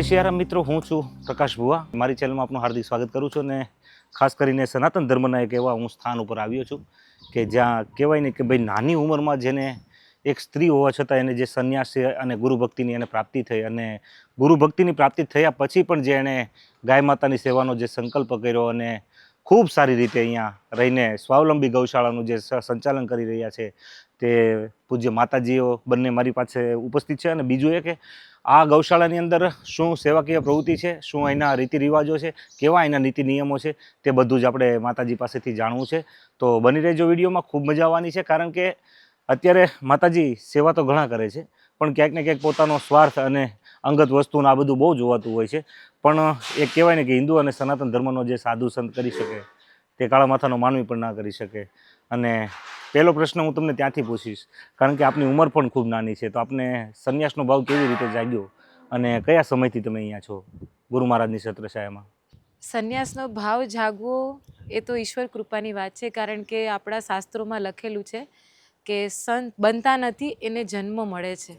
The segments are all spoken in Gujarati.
જય સિયારામ મિત્રો, હું છું પ્રકાશ ભુવા. મારી ચેનલમાં આપનું હાર્દિક સ્વાગત કરું છું અને ખાસ કરીને સનાતન ધર્મના એક એવા હું સ્થાન ઉપર આવ્યો છું કે જ્યાં કહેવાય ને કે ભાઈ નાની ઉંમરમાં જેને એક સ્ત્રી હોવા છતાં એને જે સંન્યાસ અને ગુરુ ભક્તિની એને પ્રાપ્તિ થઈ અને ગુરુ ભક્તિની પ્રાપ્તિ થયા પછી પણ જે એણે ગાય માતાની સેવાનો જે સંકલ્પ કર્યો અને ખૂબ સારી રીતે અહીંયા રહીને સ્વાવલંબી ગૌશાળાનું જે સંચાલન કરી રહ્યા છે તે પૂજ્ય માતાજીઓ બંને મારી પાસે ઉપસ્થિત છે. અને બીજું એ કે આ ગૌશાળાની અંદર શું સેવાકીય પ્રવૃત્તિ છે? શું એના રીતિ રિવાજો છે? કેવા એના નીતિ નિયમો છે? તે બધું જ આપણે માતાજી પાસેથી જાણવું છે. તો બની રહેજો વિડીયોમાં. ખૂબ મજા આવવાની છે, કારણ કે અત્યારે માતાજી સેવા તો ઘણા કરે છે, પણ ક્યાંક ને ક્યાંક પોતાનો સ્વાર્થ અને અંગત વસ્તુને આ બધું બહુ જોવાતું હોય છે. પણ એ કહેવાય ને કે હિન્દુ અને સનાતન ધર્મનો જે સાધુ સંત કરી શકે, તે કાળા માથાનો માનવી પણ ના કરી શકે. અને પહેલો પ્રશ્ન હું તમને ત્યાંથી પૂછીશ. કારણ કે આપની ઉંમર પણ ખૂબ નાની છે તો આપને સંન્યાસનો ભાવ કેવી રીતે જાગ્યો અને કયા સમયથી તમે અહીંયા છો ગુરુ મહારાજની છત્રછાયામાં સંન્યાસનો ભાવ જાગવો એ તો ઈશ્વર કૃપાની વાત છે કારણ કે આપણા શાસ્ત્રોમાં લખેલું છે કે સંત બનતા નથી એને જન્મ મળે છે.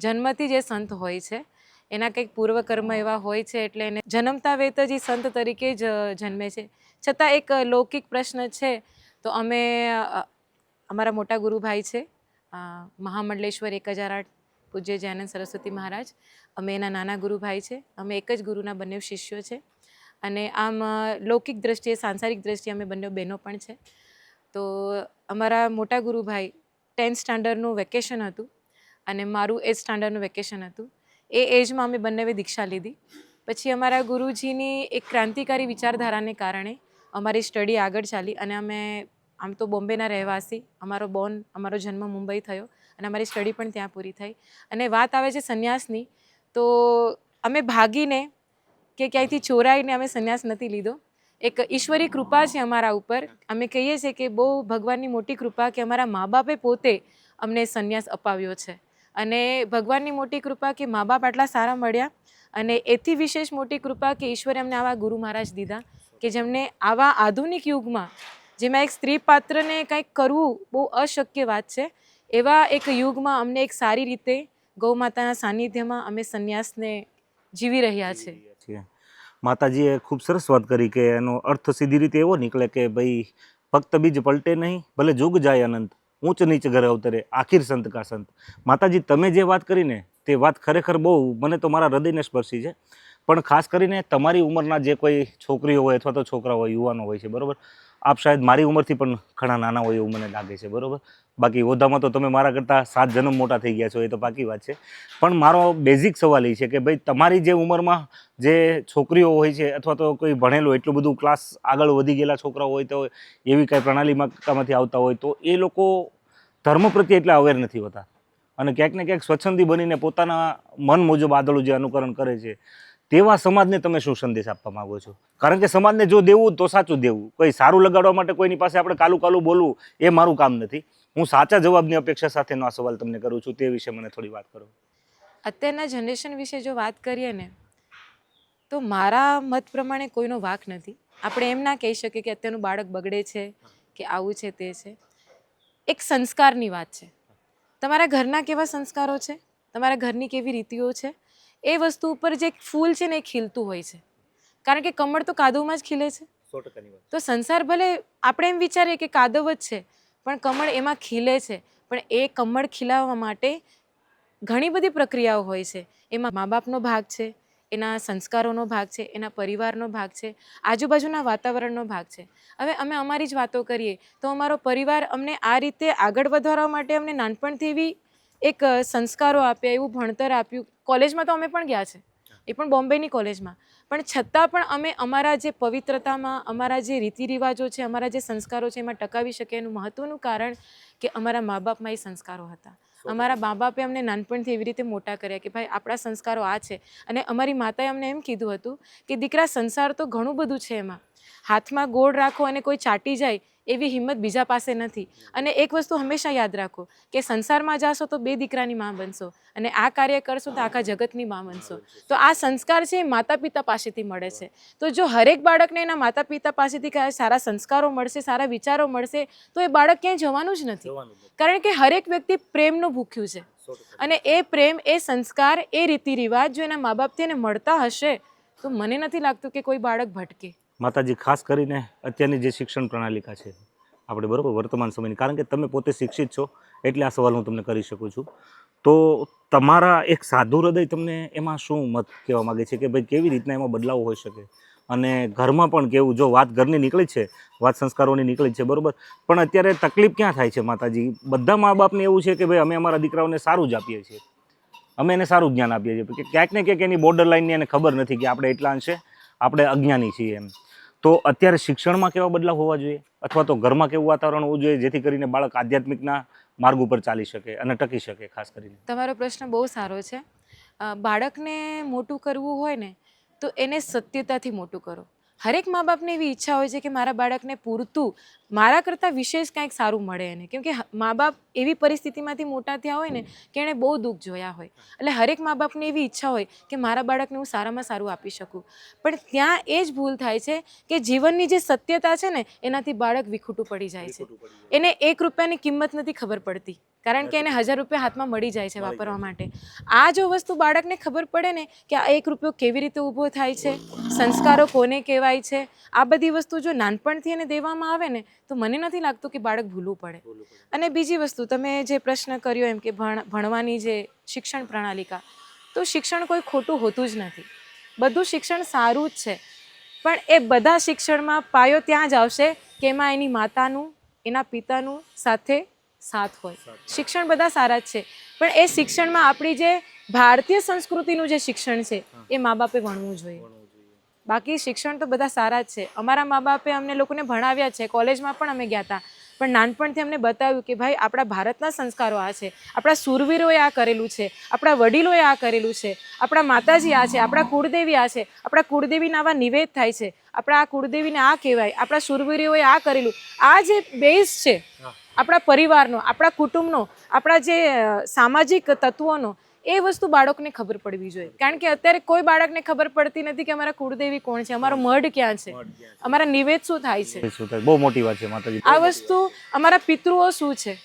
જન્મથી જ એ સંત હોય છે એના કંઈક પૂર્વકર્મ એવા હોય છે એટલે એને જન્મતા વેત જ એ સંત તરીકે જ જન્મે છે. છતાં એક લૌકિક પ્રશ્ન છે તો અમે અમારા મોટા ગુરુભાઈ છે મહામંડલેશ્વર એક હજાર આઠ પૂજ્ય જયાનંદ સરસ્વતી મહારાજ. અમે એના નાના ગુરુભાઈ છે. અમે એક જ ગુરુના બંને શિષ્યો છે. અને આમ લૌકિક દ્રષ્ટિએ, સાંસારિક દ્રષ્ટિએ અમે બંને બહેનો પણ છે. તો અમારા મોટા ગુરુભાઈ ટેન્થ સ્ટાન્ડર્ડનું વેકેશન હતું અને મારું એજ સ્ટાન્ડર્ડનું વેકેશન હતું. એ એજમાં અમે બંને દીક્ષા લીધી. પછી અમારા ગુરુજીની એક ક્રાંતિકારી વિચારધારાને કારણે અમારી સ્ટડી આગળ ચાલી અને અમે આમ તો બોમ્બેના રહેવાસી, અમારો બોર્ન, અમારો જન્મ મુંબઈ થયો અને અમારી સ્ટડી પણ ત્યાં પૂરી થઈ. અને વાત આવે છે સંન્યાસની, તો અમે ભાગીને કે ક્યાંયથી ચોરાઈને અમે સંન્યાસ નથી લીધો. એક ઈશ્વરી કૃપા છે અમારા ઉપર. અમે કહીએ છીએ કે બહુ ભગવાનની મોટી કૃપા કે અમારા મા બાપે પોતે અમને સંન્યાસ અપાવ્યો છે. અને ભગવાનની મોટી કૃપા કે મા બાપ આટલા સારા મળ્યા અને એથી વિશેષ મોટી કૃપા કે ઈશ્વરે અમને આવા ગુરુ મહારાજ દીધા કે જેમને આવા આધુનિક યુગમાં જેમાં એક સ્ત્રી પાત્રને કંઈક કરવું બહુ અશક્ય વાત છે. એવા એક યુગમાં અમને એક સારી રીતે ગૌ માતાના સાનિધ્યમાં અમે સંન્યાસને જીવી રહ્યા છે. માતાજીએ ખૂબ સરસ વાત કરી કે એનો અર્થ સીધી રીતે એવો નીકળે કે ભાઈ ફક્ત બીજ પલટે નહીં, ભલે જુગ જાય અનંત, ઊંચ નીચ ઘરે અવતરે, આખીર સંત કા સંત. માતાજી, તમે જે વાત કરીને તે વાત ખરેખર બહુ મને તો મારા હૃદયને સ્પર્શી છે. પણ ખાસ કરીને તમારી ઉંમરના જે કોઈ છોકરીઓ હોય અથવા તો છોકરા હોય, યુવાનો હોય છે, બરાબર? આપ શાયદ મારી ઉંમરથી પણ ઘણા નાના હોય એવું મને લાગે છે, બરાબર? બાકી ઓધામાં તો તમે મારા કરતાં સાત જન્મ મોટા થઈ ગયા છો, એ તો પાકી વાત છે. પણ મારો બેઝિક સવાલ એ છે કે ભાઈ, તમારી જે ઉંમરમાં જે છોકરીઓ હોય છે અથવા તો કોઈ ભણેલો એટલું બધું ક્લાસ આગળ વધી ગયેલા છોકરાઓ હોય તો એવી કાંઈ પ્રણાલીમાંથી આવતા હોય તો એ લોકો ધર્મ પ્રત્યે એટલા અવેર નથી હોતા. અને ક્યાંક ને ક્યાંક સ્વચ્છંદી બનીને પોતાના મન મુજબ આદળું જે અનુકરણ કરે છે તેવા સમાજને તમે શું સંદેશ આપવા માંગો છો? કારણ કે સમાજને જો દેવું તો સાચું દેવું. કોઈ સારું લગાડવા માટે કોઈની પાસે આપણે કાલું કાલું બોલવું, એ મારું કામ નથી. હું સાચા જવાબની અપેક્ષા સાથેનો આ સવાલ તમને કરું છું, તે વિશે મને થોડી વાત કરો. અત્યારના જનરેશન વિશે જો વાત કરીએ ને, તો મારા મત પ્રમાણે કોઈનો વાક નથી. આપણે એમ ના કહી શકીએ કે અત્યારનું બાળક બગડે છે, કે આવું છે, તે છે. એક સંસ્કારની વાત છે. તમારા ઘરના કેવા સંસ્કારો છે? તમારા ઘરની કેવી રીતિઓ છે? એ વસ્તુ ઉપર જે ફૂલ છે ને એ ખીલતું હોય છે. કારણ કે કમળ તો કાદવમાં જ ખીલે છે. તો સંસાર ભલે આપણે એમ વિચારીએ કે કાદવ જ છે પણ કમળ એમાં ખીલે છે. પણ એ કમળ ખીલાવવા માટે ઘણી બધી પ્રક્રિયાઓ હોય છે. એમાં મા બાપનો ભાગ છે એના સંસ્કારોનો ભાગ છે એના પરિવારનો ભાગ છે આજુબાજુના વાતાવરણનો ભાગ છે. હવે અમે અમારી જ વાતો કરીએ તો અમારો પરિવાર અમને આ રીતે આગળ વધારવા માટે અમને નાનપણથી એવી એક સંસ્કારો આપ્યા એવું ભણતર આપ્યું. કોલેજમાં તો અમે પણ ગયા છે. એ પણ બોમ્બેની કોલેજમાં. પણ છતાં પણ અમે અમારા જે પવિત્રતામાં અમારા જે રીતિ રિવાજો છે અમારા જે સંસ્કારો છે એમાં ટકાવી શકે એનું મહત્ત્વનું કારણ કે અમારા મા બાપમાં એ સંસ્કારો હતા. અમારા મા બાપે અમને નાનપણથી એવી રીતે મોટા કર્યા કે ભાઈ આપણા સંસ્કારો આ છે. અને અમારી માતાએ અમને એમ કીધું હતું કે દીકરા સંસાર તો ઘણું બધું છે એમાં. હાથમાં ગોળ રાખો અને કોઈ ચાટી જાય એવી હિંમત બીજા પાસે નથી. અને એક વસ્તુ હંમેશા યાદ રાખો કે સંસારમાં જાશો તો બે દીકરાની માં બનશો અને આ કાર્ય કરશો તો આખા જગતની માં બનશો. તો આ સંસ્કાર છે એ માતા પિતા પાસેથી મળે છે. તો જો હરેક બાળકને એના માતા પિતા પાસેથી સારા સંસ્કારો મળશે સારા વિચારો મળશે તો એ બાળક ક્યાંય જવાનું જ નથી. કારણ કે હરેક વ્યક્તિ પ્રેમનું ભૂખ્યું છે. અને એ પ્રેમ એ સંસ્કાર એ રીતિ રિવાજ જો એના મા બાપથી એને મળતા હશે તો મને નથી લાગતું કે કોઈ બાળક ભટકે. માતાજી, ખાસ કરીને અત્યારની જે શિક્ષણ પ્રણાલિકા છે, આપણે બરાબર વર્તમાન સમયની. કારણ કે તમે પોતે શિક્ષિત છો, એટલે આ સવાલ હું તમને કરી શકું છું. તો તમારા એક સાધુ હૃદય તમને એમાં શું મત કહેવા માગે છે કે ભાઈ કેવી રીતના એમાં બદલાવ હોઈ શકે? અને ઘરમાં પણ કેવું, જો વાત ઘરની નીકળી છે, વાત સંસ્કારોની નીકળી છે, બરાબર? પણ અત્યારે તકલીફ ક્યાં થાય છે માતાજી? બધા મા બાપને એવું છે કે ભાઈ અમે અમારા દીકરાઓને સારું જ આપીએ છીએ. અમે એને સારું જ્ઞાન આપીએ છીએ. કે ક્યાંક ને ક્યાંક એની બોર્ડર લાઇનની એને ખબર નથી કે આપણે એટલા અંશે, આપણે અજ્ઞાની છીએ એમ. તો અત્યારે શિક્ષણમાં કેવા બદલાવ હોવા જોઈએ? અથવા તો ઘરમાં કેવું વાતાવરણ હોવું જોઈએ જેથી કરીને બાળક આધ્યાત્મિકના માર્ગ ઉપર ચાલી શકે અને ટકી શકે, ખાસ કરીને? તમારો પ્રશ્ન બહુ સારો છે. બાળકને મોટું કરવું હોય ને, તો એને સત્યતાથી મોટું કરો. હરેક મા બાપને એવી ઈચ્છા હોય છે કે મારા બાળકને પૂરતું મારા કરતાં વિશેષ કાંઈક સારું મળે એને. કેમ કે મા બાપ એવી પરિસ્થિતિમાંથી મોટા થયા હોય ને કે એણે બહુ દુઃખ જોયા હોય. એટલે હરેક મા બાપને એવી ઈચ્છા હોય કે મારા બાળકને હું સારામાં સારું આપી શકું. પણ ત્યાં એ જ ભૂલ થાય છે કે જીવનની જે સત્યતા છે ને એનાથી બાળક વિખૂટું પડી જાય છે. એને એક રૂપિયાની કિંમત નથી ખબર પડતી. કારણ કે એને હજાર રૂપિયા હાથમાં મળી જાય છે વાપરવા માટે. આ જો વસ્તુ બાળકને ખબર પડે ને કે આ એક રૂપિયો કેવી રીતે ઊભો થાય છે? સંસ્કારો કોને કહેવાય? છે. આ બધી વસ્તુ જો નાનપણથી એને દેવામાં આવે ને તો મને નથી લાગતું કે બાળક ભૂલવું પડે. અને બીજી વસ્તુ તમે જે પ્રશ્ન કર્યો એમ કે ભણવાની જે શિક્ષણ પ્રણાલિકા તો શિક્ષણ કોઈ ખોટું હોતું જ નથી. બધું શિક્ષણ સારું જ છે. પણ એ બધા શિક્ષણમાં પાયો ત્યાં જ આવશે કે એમાં એની માતાનું એના પિતાનું સાથે સાથ હોય. શિક્ષણ બધા સારા જ છે. પણ એ શિક્ષણમાં આપણી જે ભારતીય સંસ્કૃતિનું જે શિક્ષણ છે એ મા બાપે ભણવું જોઈએ. બાકી શિક્ષણ તો બધા સારા જ છે. અમારા મા બાપે અમને લોકોને ભણાવ્યા છે. કોલેજમાં પણ અમે ગયા હતા પણ નાનપણથી અમને બતાવ્યું કે ભાઈ આપણા ભારતના સંસ્કારો આ છે. આપણા સુરવીરોએ આ કરેલું છે. આપણા વડીલોએ આ કરેલું છે. આપણા માતાજી આ છે. આપણા કુળદેવી આ છે. આપણા કુળદેવીના આવા નિવેદ થાય છે. આપણા આ કુળદેવીને આ કહેવાય. આપણા સુરવીરોએ આ કરેલું. આ જે બેઝ છે આપણા પરિવારનો આપણા કુટુંબનો આપણા જે સામાજિક તત્વોનો એ વસ્તુ બાળકને ખબર પડવી જોઈએ. કારણ કે અત્યારે કોઈ બાળકને ખબર પડતી નથી કે અમારા કુળદેવી કોણ છે અમારો મઢ ક્યાં છે અમારા નિવેદ શું થાય છે? બહુ મોટી વાત છે માતાજી. આ વસ્તુ અમારા પિતૃઓ શું છે?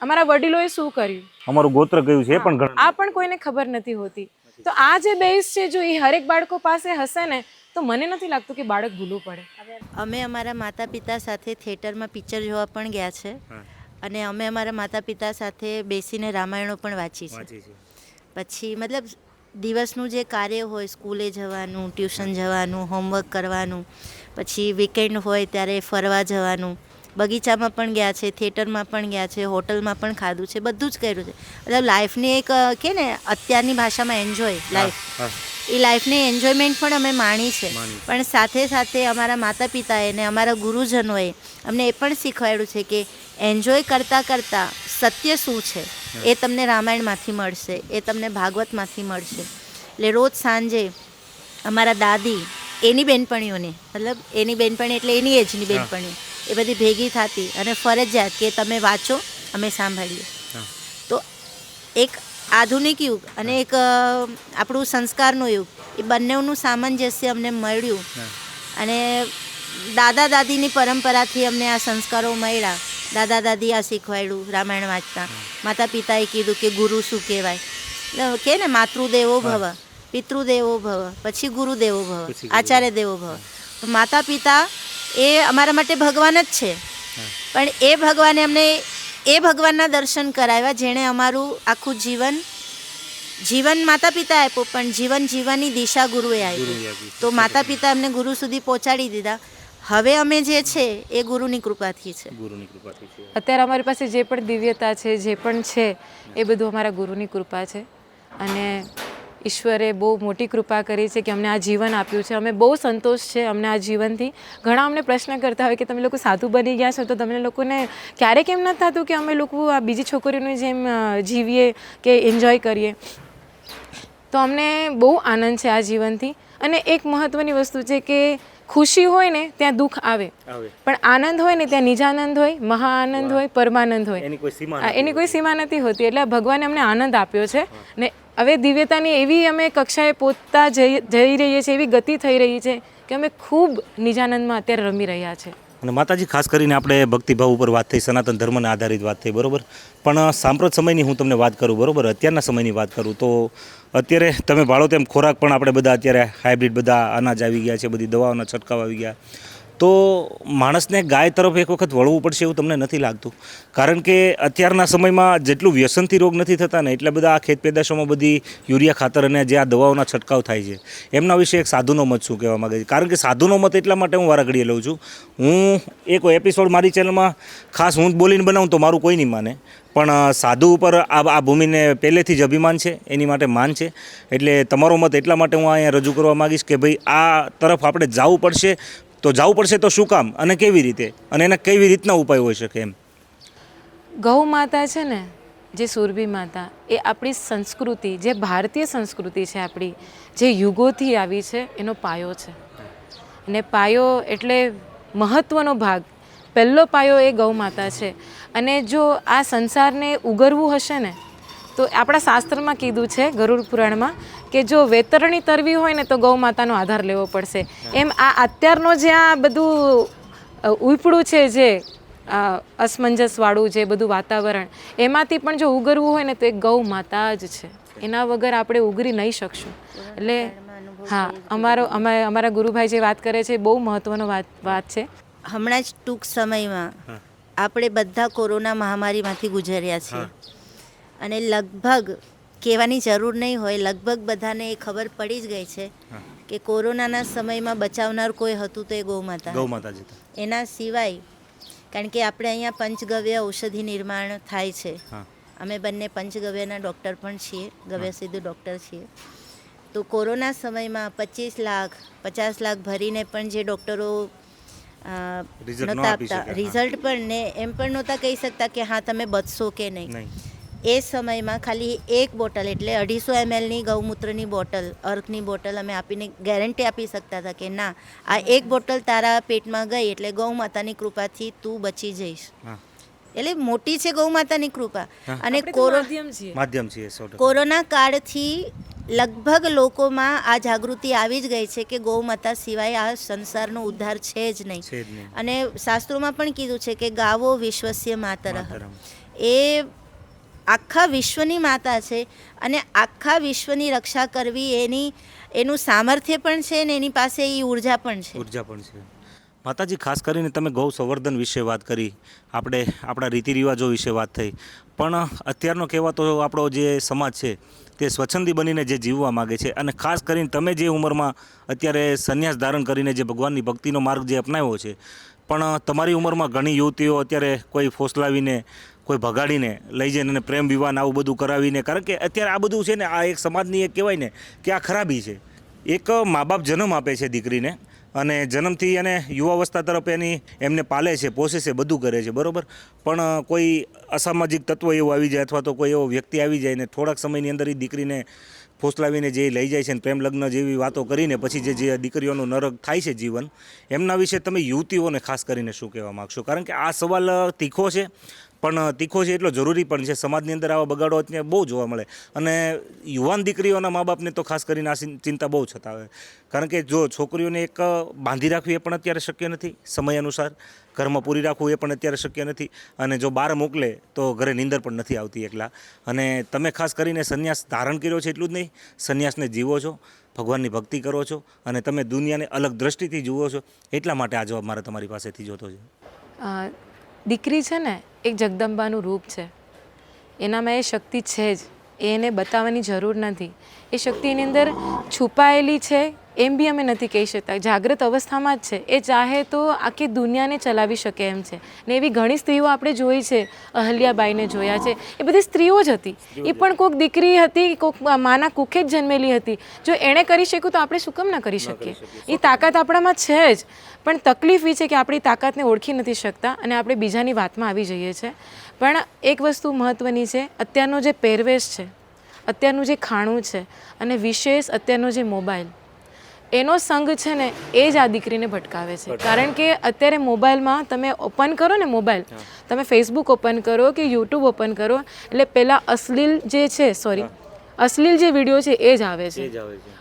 અમારા વડીલોએ શું કર્યું? અમારું ગોત્ર કયું છે પણ આ પણ કોઈને ખબર નથી હોતી. તો આ જે બેઝ છે જો એ હરેક બાળકો પાસે હશે ને તો મને નથી લાગતું કે બાળક ભૂલું પડે. અમે અમારા માતા પિતા સાથે થિયેટરમાં પિક્ચર જોવા પણ ગયા છે. અને અમે અમારા માતા પિતા સાથે બેસીને રામાયણો પણ વાંચી છે. પછી મતલબ દિવસનું જે કાર્ય હોય સ્કૂલે જવાનું ટ્યુશન જવાનું હોમવર્ક કરવાનું પછી વીકેન્ડ હોય ત્યારે ફરવા જવાનું બગીચામાં પણ ગયા છે થિયેટરમાં પણ ગયા છે હોટલમાં પણ ખાધું છે બધું જ કર્યું છે. મતલબ લાઈફની એક કે ને અત્યારની ભાષામાં એન્જોય લાઈફ એ લાઈફની એન્જોયમેન્ટ પણ અમે માણી છે. માણી છે. પણ સાથે સાથે અમારા માતા પિતાએ ને અમારા ગુરુજનોએ અમને એ પણ શીખવાડ્યું છે કે એન્જોય કરતાં કરતાં સત્ય શું છે? એ તમને રામાયણમાંથી મળશે એ તમને ભાગવતમાંથી મળશે. એટલે રોજ સાંજે અમારા દાદી એની બહેનપણીઓને મતલબ એની બેનપણી એટલે એની એજની બહેનપણી એ બધી ભેગી થતી અને ફરજિયાત કે તમે વાંચો અમે સાંભળીએ. તો એક આધુનિક યુગ અને એક આપણું સંસ્કારનો યુગ એ બંનેનું સામંજસ્ય અમને મળ્યું. અને દાદા દાદીની પરંપરાથી અમને આ સંસ્કારો મળ્યા. દાદા દાદી આ શીખવાડ્યું રામાયણ વાંચતા. માતા પિતાએ કીધું કે ગુરુ શું કહેવાય? કે ને માતૃદેવો ભવ પિતૃદેવો ભવ પછી ગુરુદેવો ભવ આચાર્ય દેવો ભવ. માતા પિતા એ અમારા માટે ભગવાન જ છે. પણ એ ભગવાને અમને એ ભગવાનના દર્શન કરાવ્યા જેણે અમારું આખું જીવન જીવન માતા પિતા આપ્યું પણ જીવન જીવવાની દિશા ગુરુએ આપી. તો માતા પિતા અમને ગુરુ સુધી પહોંચાડી દીધા. હવે અમે જે છે એ ગુરુની કૃપાથી છે. ગુરુની કૃપાથી છે. અત્યારે અમારી પાસે જે પણ દિવ્યતા છે જે પણ છે એ બધું અમારા ગુરુની કૃપા છે. અને ઈશ્વરે બહુ મોટી કૃપા કરી છે કે અમને આ જીવન આપ્યું છે. અમે બહુ સંતોષ છે અમને આ જીવનથી. ઘણા અમને પ્રશ્ન કરતા હોય કે તમે લોકો સાધુ બની ગયા છો તો તમને લોકોને ક્યારેક એમ નથી થતું કે અમે લોકો આ બીજી છોકરીઓની જેમ જીવીએ કે એન્જોય કરીએ? તો અમને બહુ આનંદ છે આ જીવનથી. અને એક મહત્ત્વની વસ્તુ છે કે ખુશી હોય ને ત્યાં દુઃખ આવે. પણ આનંદ હોય ને ત્યાં નિજાનંદ હોય મહાઆનંદ હોય પરમાનંદ હોય. એની કોઈ સીમા એની કોઈ સીમા નથી હોતી એટલે ભગવાને અમને આનંદ આપ્યો છે. ને હવે દિવ્યતાની એવી અમે કક્ષાએ પોતા જઈ જઈ રહીએ છીએ એવી ગતિ થઈ રહી છે કે અમે ખૂબ નિજાનંદમાં અત્યારે રમી રહ્યા છે. અને માતાજી, ખાસ કરીને આપણે ભક્તિભાવ ઉપર વાત થઈ, સનાતન ધર્મને આધારિત વાત થઈ, બરોબર? પણ સાંપ્રત સમયની હું તમને વાત કરું, બરોબર? અત્યારના સમયની વાત કરું, તો અત્યારે તમે ભાળો તેમ ખોરાક પણ આપણે બધા અત્યારે હાઇબ્રિડ બધા અનાજ આવી ગયા છે, બધી દવાઓના છંટકાવ આવી ગયા. તો માણસને ગાય તરફ એક વખત વળવું પડશે એવું તમને નથી લાગતું? કારણ કે અત્યારના સમયમાં જેટલું વ્યસનથી રોગ નથી થતા ને એટલા બધા આ ખેત પેદાશોમાં બધી યુરિયા ખાતર અને જે આ દવાઓના છંટકાવ થાય છે, એમના વિશે એક સાધુનો મત શું કહેવા માગે છે? કારણ કે સાધુનો મત એટલા માટે હું વારાઘડીએ લઉં છું. હું એક એપિસોડ મારી ચેનલમાં ખાસ હું જ બોલીને બનાવું તો મારું કોઈ નહીં માને. પણ સાધુ ઉપર આ આ ભૂમિને પહેલેથી જ અભિમાન છે, એની માટે માન છે. એટલે તમારો મત એટલા માટે હું અહીંયા રજૂ કરવા માગીશ કે ભાઈ આ તરફ આપણે જવું પડશે તો જવું પડશે તો શું કામ? અને કેવી રીતે? અને એના કેવી રીતના ઉપાય હોઈ શકે એમ? ગૌ માતા છે ને, જે સુરભી માતા, એ આપણી સંસ્કૃતિ, જે ભારતીય સંસ્કૃતિ છે આપણી, જે યુગોથી આવી છે, એનો પાયો છે. અને પાયો એટલે મહત્ત્વનો ભાગ. પહેલો પાયો એ ગૌ માતા છે. અને જો આ સંસારને ઉગરવું હશે ને તો આપણા શાસ્ત્રમાં કીધું છે ગરુડ પુરાણમાં કે જો વેતરણી તરવી હોય ને તો ગૌ માતાનો આધાર લેવો પડશે. એમ આ અત્યારનો જે આ બધું ઉપડું છે જે અસમંજસવાળું જે બધું વાતાવરણ એમાંથી પણ જો ઉગરવું હોય ને તો એ ગૌ માતા જ છે. એના વગર આપણે ઉગરી નહીં શકશું. એટલે હા અમારો અમે અમારા ગુરુભાઈ જે વાત કરે છે એ બહુ મહત્ત્વનો વાત વાત છે. હમણાં જ ટૂંક સમયમાં આપણે બધા કોરોના મહામારીમાંથી ગુજર્યા છીએ. અને લગભગ કહેવાની જરૂર નહીં હોય લગભગ બધાને એ ખબર પડી જ ગઈ છે કે કોરોનાના સમયમાં બચાવનાર કોઈ હતું તો એ ગૌમાતા. એના સિવાય કારણ કે આપણે અહીંયા પંચગવ્ય ઔષધિ નિર્માણ થાય છે. અમે બંને પંચગવ્યના ડૉક્ટર પણ છીએ ગવ્ય સિદ્ધ ડૉક્ટર છીએ. તો કોરોના સમયમાં પચીસ લાખ પચાસ લાખ ભરીને પણ જે ડૉક્ટરો નહોતા આપતા. રિઝલ્ટ પણ ને એમ પણ નહોતા કહી શકતા કે હા તમે બચશો કે નહીં. એ સમયમાં ખાલી એક બોટલ એટલે અઢીસો એમએલની ગૌમૂત્રની બોટલ અર્કની બોટલ અમે આપીને ગેરંટી આપી શકતા હતા કે ના આ એક બોટલ તારા પેટમાં ગઈ એટલે ગૌમાતાની કૃપાથી તું બચી જઈશ. એટલે મોટી છે ગૌમાતાની કૃપા. અને. કોરોના કાળથી લગભગ લોકોમાં આ જાગૃતિ આવી જ ગઈ છે કે ગૌમાતા સિવાય આ સંસારનો ઉદ્ધાર છે જ નહીં. છે જ નહીં. અને શાસ્ત્રોમાં પણ કીધું છે કે ગાવો વિશ્વસ્ય માતર. એ આખા વિશ્વની માતા છે અને આખા વિશ્વની રક્ષા કરવી એની, એનું સામર્થ્ય પણ છે ને એની પાસે એ ઊર્જા પણ છે. ઊર્જા પણ છે. માતાજી, ખાસ કરીને તમે ગૌ સંવર્ધન વિશે વાત કરી, આપણે, આપણા રીતિ રિવાજો વિશે વાત થઈ. પણ અત્યારનો કહેવાતો આપણો જે સમાજ છે, તે સ્વચ્છંદી બનીને જે જીવવા માગે છે અને ખાસ કરીને તમે જે ઉંમરમાં અત્યારે સંન્યાસ ધારણ કરીને જે ભગવાનની ભક્તિનો માર્ગ જે અપનાવ્યો છે, પણ તમારી ઉંમરમાં ઘણી યુવતીઓ અત્યારે કોઈ ફોસલાવીને કોઈ ભગાડીને લઈ જઈને અને પ્રેમ, વિવાહ આવું બધું કરાવીને, કારણ કે અત્યારે આ બધું છે ને, આ એક સમાજની એક કહેવાય ને, કે આ ખરાબી છે. એક મા બાપ જન્મ આપે છે દીકરીને અને જન્મથી એને યુવાવસ્થા તરફ એની, એમને પાલે છે, પોષે છે, બધું કરે છે, બરાબર? પણ કોઈ અસામાજિક તત્વ એવું આવી જાય અથવા તો કોઈ એવો વ્યક્તિ આવી જાય ને, થોડાક સમયની અંદર એ દીકરીને ફોસલાવીને જે લઈ જાય છે ને, પ્રેમ, લગ્ન જેવી વાતો કરીને પછી જે જે દીકરીઓનું નરક થાય છે જીવન, એમના વિશે તમે યુવતીઓને ખાસ કરીને શું કહેવા માગશો? કારણ કે આ સવાલ તીખો છે પણ તીખો છે એટલો જરૂરી પણ છે. સમાજની અંદર આવા બગાડો અત્યારે બહુ જોવા મળે. અને યુવાન દીકરીઓના મા બાપને તો ખાસ કરીને આ ચિંતા બહુ છતાવે કારણ કે જો છોકરીઓને એક બાંધી રાખવી એ પણ અત્યારે શક્ય નથી. સમય અનુસાર ઘરમાં પૂરી રાખવું એ પણ અત્યારે શક્ય નથી. અને જો બહાર મોકલે તો ઘરે નીંદર પણ નથી આવતી એકલા. અને તમે ખાસ કરીને સંન્યાસ ધારણ કર્યો છે એટલું જ નહીં. સંન્યાસને જીવો છો, ભગવાનની ભક્તિ કરો છો અને તમે દુનિયાને અલગ દ્રષ્ટિથી જુઓ છો. એટલા માટે આ જવાબ મારે તમારી પાસેથી જોતો છે. દીકરી છે ને એક જગદંબાનું રૂપ છે. એનામાં એ શક્તિ છે જ. એને બતાવવાની જરૂર નથી. એ શક્તિ એની અંદર છુપાયેલી છે એમ બી અમે નથી કહી શકતા. જાગ્રત અવસ્થામાં જ છે. એ ચાહે તો આખી દુનિયાને ચલાવી શકે એમ છે. ને એવી ઘણી સ્ત્રીઓ આપણે જોઈ છે અહલ્યાબાઈને જોયા છે. એ બધી સ્ત્રીઓ જ હતી. એ પણ કોઈક દીકરી હતી કોઈક માના કુખે જ જન્મેલી હતી. જો એણે કરી શક્યું તો આપણે શું કેમ ના કરી શકીએ. એ તાકાત આપણામાં છે જ. પણ તકલીફ એ છે કે આપણી તાકાતને ઓળખી નથી શકતા અને આપણે બીજાની વાતમાં આવી જઈએ છીએ. પણ એક વસ્તુ મહત્ત્વની છે અત્યારનો જે પહેરવેશ છે અત્યારનું જે ખાણું છે અને વિશેષ અત્યારનો જે મોબાઈલ એનો સંગ છે ને એ જ આ દીકરીને ભટકાવે છે. કારણ કે અત્યારે મોબાઈલમાં તમે ઓપન કરો ને મોબાઈલ તમે ફેસબુક ઓપન કરો કે યુટ્યુબ ઓપન કરો એટલે પહેલાં અશ્લીલ જે છે સોરી અશ્લીલ જે વીડિયો છે એ જ આવે છે.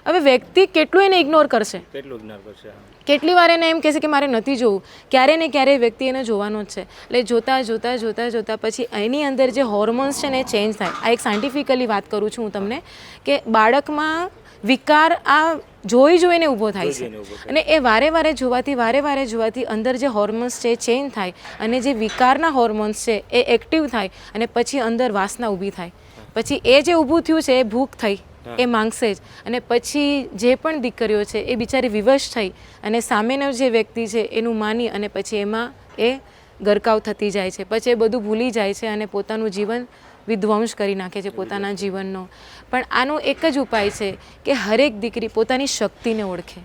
હવે વ્યક્તિ કેટલું એને ઇગ્નોર કરશે? કેટલું ઇગ્નોર કરશે કેટલી વાર એને એમ કહેશે કે મારે નથી જોવું? ક્યારે ને ક્યારે વ્યક્તિ એને જોવાનો જ છે. એટલે જોતાં જોતાં જોતાં જોતાં પછી એની અંદર જે હોર્મોન્સ છે ને એ ચેન્જ થાય. આ એક સાયન્ટિફિકલી વાત કરું છું હું તમને કે બાળકમાં વિકાર આ જોઈ જોઈને ઊભો થાય છે. અને એ વારે વારે જોવાથી વારે વારે જોવાથી અંદર જે હોર્મોન્સ છે એ ચેન્જ થાય. અને જે વિકારના હોર્મોન્સ છે એ એક્ટિવ થાય. અને પછી અંદર વાસના ઊભી થાય. પછી એ જે ઊભું થયું છે એ ભૂખ થઈ એ માંગશે જ. અને પછી જે પણ દીકરીઓ છે એ બિચારી વિવશ થઈ અને સામેનો જે વ્યક્તિ છે એનું માની અને પછી એમાં એ ગરકાવ થતી જાય છે. પછી એ બધું ભૂલી જાય છે અને પોતાનું જીવન વિધ્વંસ કરી નાખે છે પોતાના જીવનનો. પણ આનો એક જ ઉપાય છે કે હરેક દીકરી પોતાની શક્તિને ઓળખે.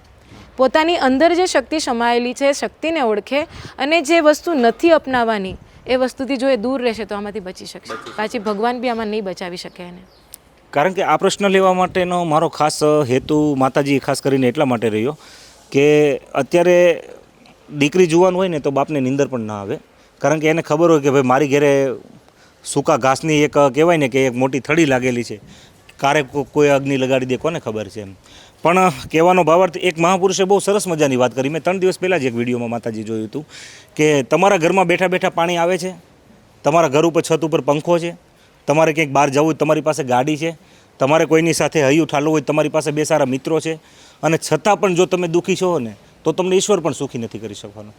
પોતાની અંદર જે શક્તિ સમાયેલી છે શક્તિને ઓળખે અને જે વસ્તુ નથી અપનાવવાની એ વસ્તુથી જો એ દૂર રહેશે તો આમાંથી બચી શકશે. પાછી ભગવાન બી આમાં નહીં બચાવી શકે એને. કારણ કે આ પ્રશ્ન લેવા માટેનો મારો ખાસ હેતુ માતાજી ખાસ કરીને એટલા માટે રહ્યો કે અત્યારે દીકરી જુવાન હોય ને તો બાપને નિંદર પણ ના આવે. કારણ કે એને ખબર હોય કે ભાઈ મારી ઘરે સૂકા ઘાસની એક કહેવાય ને કે એક મોટી થડી લાગેલી છે. કારે કો- કોઈ અગ્નિ લગાડી દે કોને ખબર છે એમ? પણ કહેવાનો ભાવાર્થ એક મહાપુરુષે બહુ સરસ મજાની વાત કરી. મેં ત્રણ દિવસ પહેલાં જ એક વિડીયોમાં માતાજી જોયું હતું કે તમારા ઘરમાં બેઠા બેઠા પાણી આવે છે, તમારા ઘર ઉપર છત ઉપર પંખો છે, તમારે ક્યાંક બહાર જવું હોય તમારી પાસે ગાડી છે, તમારે કોઈની સાથે હૈયું ઠાલવું હોય તમારી પાસે બે સારા મિત્રો છે અને છતાં પણ જો તમે દુઃખી છો ને, તો તમને ઈશ્વર પણ સુખી નથી કરી શકવાનો.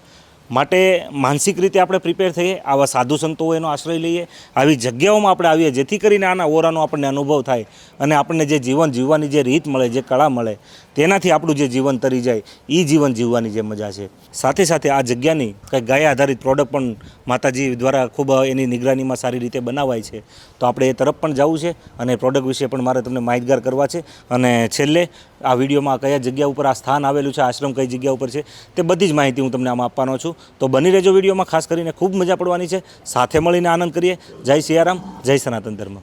માટે માનસિક રીતે આપણે પ્રિપેર થઈએ, આવા સાધુ સંતો એનો આશ્રય લઈએ, આવી જગ્યાઓમાં આપણે આવીએ જેથી કરીને આના ઓરાનો આપણને અનુભવ થાય અને આપણને જે જીવન જીવવાની જે રીત મળે, જે કળા મળે, તેનાથી આપણું જે જીવન તરી જાય એ જીવન જીવવાની જે મજા છે. સાથે સાથે આ જગ્યાની કંઈક ગાય આધારિત પ્રોડક્ટ પણ માતાજી દ્વારા ખૂબ એની નિગરાનીમાં સારી રીતે બનાવાય છે. તો આપણે એ તરફ પણ જવું છે અને પ્રોડક્ટ વિશે પણ મારે તમને માહિતગાર કરવા છે અને છેલ્લે આ વિડીયોમાં કયા જગ્યા ઉપર આ સ્થાન આવેલું છે, આશ્રમ કઈ જગ્યા ઉપર છે, તે બધી જ માહિતી હું તમને આમાં આપવાનો છું. તો બની રહેજો વિડીયોમાં. ખાસ કરીને ખૂબ મજા પડવાની છે. સાથે મળીને આનંદ કરીએ. જય સિયારામ, જય સનાતન ધર્મ.